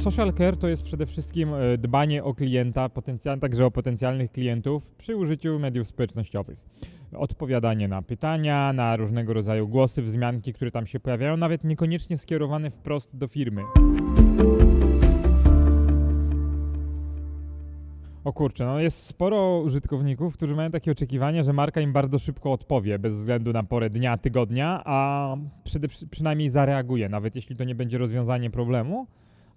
social care to jest przede wszystkim e, dbanie o klienta, potencjal, także o potencjalnych klientów przy użyciu mediów społecznościowych. Odpowiadanie na pytania, na różnego rodzaju głosy, wzmianki, które tam się pojawiają, nawet niekoniecznie skierowane wprost do firmy. O kurczę, no jest sporo użytkowników, którzy mają takie oczekiwanie, że marka im bardzo szybko odpowie, bez względu na porę dnia, tygodnia, a przynajmniej zareaguje, nawet jeśli to nie będzie rozwiązanie problemu,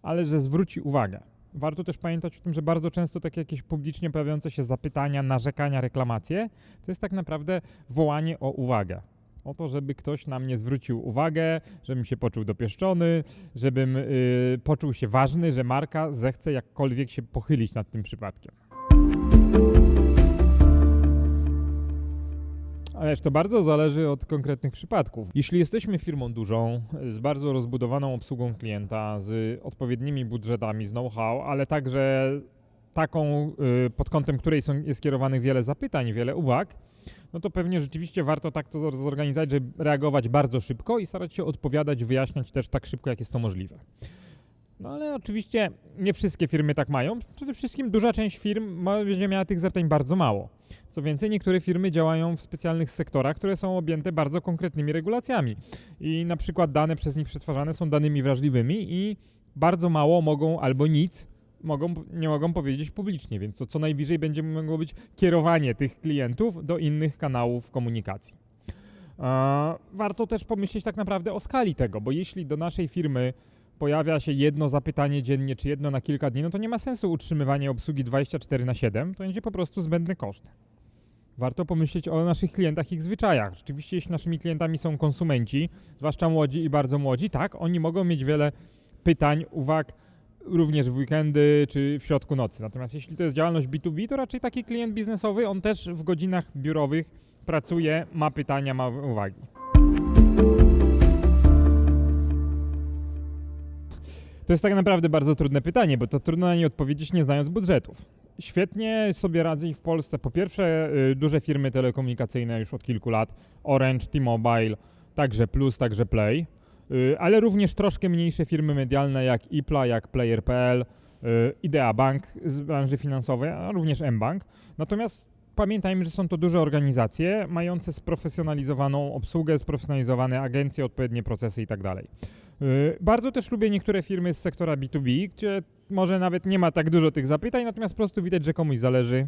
ale że zwróci uwagę. Warto też pamiętać o tym, że bardzo często takie jakieś publicznie pojawiające się zapytania, narzekania, reklamacje, to jest tak naprawdę wołanie o uwagę. O to, żeby ktoś na mnie zwrócił uwagę, żebym się poczuł dopieszczony, żebym y, poczuł się ważny, że marka zechce jakkolwiek się pochylić nad tym przypadkiem. Ależ to bardzo zależy od konkretnych przypadków. Jeśli jesteśmy firmą dużą, z bardzo rozbudowaną obsługą klienta, z odpowiednimi budżetami, z know-how, ale także taką, y, pod kątem której są, jest kierowanych wiele zapytań, wiele uwag, no to pewnie rzeczywiście warto tak to zor- zorganizować, żeby reagować bardzo szybko i starać się odpowiadać, wyjaśniać też tak szybko, jak jest to możliwe. No ale oczywiście nie wszystkie firmy tak mają. Przede wszystkim duża część firm będzie miała tych zapytań bardzo mało. Co więcej, niektóre firmy działają w specjalnych sektorach, które są objęte bardzo konkretnymi regulacjami. I na przykład dane przez nich przetwarzane są danymi wrażliwymi i bardzo mało mogą albo nic mogą, nie mogą powiedzieć publicznie, więc to co najwyżej będzie mogło być kierowanie tych klientów do innych kanałów komunikacji. E, Warto też pomyśleć tak naprawdę o skali tego, bo jeśli do naszej firmy pojawia się jedno zapytanie dziennie, czy jedno na kilka dni, no to nie ma sensu utrzymywanie obsługi 24 na 7, to będzie po prostu zbędny koszt. Warto pomyśleć o naszych klientach ich zwyczajach. Rzeczywiście, jeśli naszymi klientami są konsumenci, zwłaszcza młodzi i bardzo młodzi, tak, oni mogą mieć wiele pytań, uwag, również w weekendy czy w środku nocy. Natomiast jeśli to jest działalność B2B, to raczej taki klient biznesowy, on też w godzinach biurowych pracuje, ma pytania, ma uwagi. To jest tak naprawdę bardzo trudne pytanie, bo to trudno na nie odpowiedzieć nie znając budżetów. Świetnie sobie radzi w Polsce po pierwsze y, duże firmy telekomunikacyjne już od kilku lat, Orange, T-Mobile, także Plus, także Play, y, ale również troszkę mniejsze firmy medialne jak Ipla, jak Player.pl, y, Idea Bank z branży finansowej, a również mBank. Natomiast pamiętajmy, że są to duże organizacje mające sprofesjonalizowaną obsługę, sprofesjonalizowane agencje, odpowiednie procesy itd. Y, Bardzo też lubię niektóre firmy z sektora B2B, gdzie może nawet nie ma tak dużo tych zapytań, natomiast po prostu widać, że komuś zależy.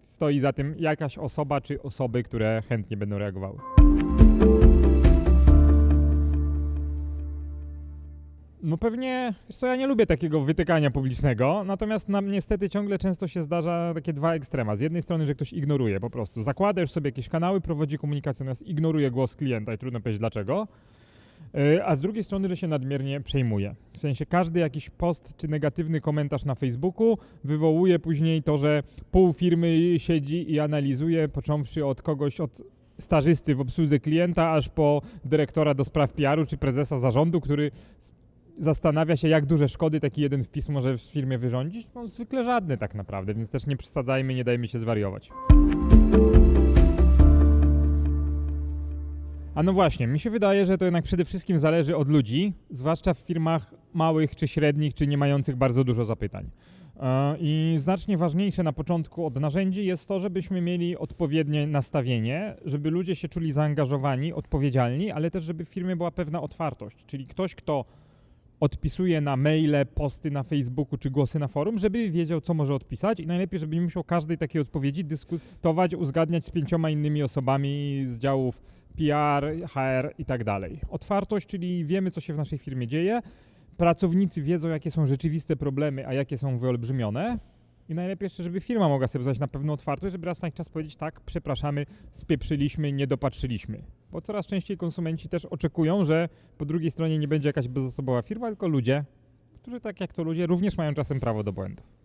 Stoi za tym jakaś osoba czy osoby, które chętnie będą reagowały. No pewnie, wiesz co, ja nie lubię takiego wytykania publicznego, natomiast nam niestety ciągle często się zdarza takie dwa ekstrema. Z jednej strony, że ktoś ignoruje po prostu. Zakłada już sobie jakieś kanały, prowadzi komunikację, natomiast ignoruje głos klienta i trudno powiedzieć dlaczego. Yy, A z drugiej strony, że się nadmiernie przejmuje. W sensie każdy jakiś post czy negatywny komentarz na Facebooku wywołuje później to, że pół firmy siedzi i analizuje, począwszy od kogoś, od stażysty w obsłudze klienta, aż po dyrektora do spraw PR-u czy prezesa zarządu, który zastanawia się, jak duże szkody taki jeden wpis może w firmie wyrządzić. No zwykle żadne tak naprawdę, więc też nie przesadzajmy, nie dajmy się zwariować. No właśnie, mi się wydaje, że to jednak przede wszystkim zależy od ludzi, zwłaszcza w firmach małych czy średnich, czy nie mających bardzo dużo zapytań. E, I znacznie ważniejsze na początku od narzędzi jest to, żebyśmy mieli odpowiednie nastawienie, żeby ludzie się czuli zaangażowani, odpowiedzialni, ale też żeby w firmie była pewna otwartość, czyli ktoś, kto odpisuje na maile, posty na Facebooku czy głosy na forum, żeby wiedział, co może odpisać i najlepiej, żeby nie musiał każdej takiej odpowiedzi dyskutować, uzgadniać z pięcioma innymi osobami z działów PR, HR i tak dalej. Otwartość, czyli wiemy, co się w naszej firmie dzieje, pracownicy wiedzą, jakie są rzeczywiste problemy, a jakie są wyolbrzymione. I najlepiej jeszcze, żeby firma mogła sobie zadać na pewną otwartość, żeby raz na jakiś czas powiedzieć tak, przepraszamy, spieprzyliśmy, nie dopatrzyliśmy. Bo coraz częściej konsumenci też oczekują, że po drugiej stronie nie będzie jakaś bezosobowa firma, tylko ludzie, którzy tak jak to ludzie również mają czasem prawo do błędów.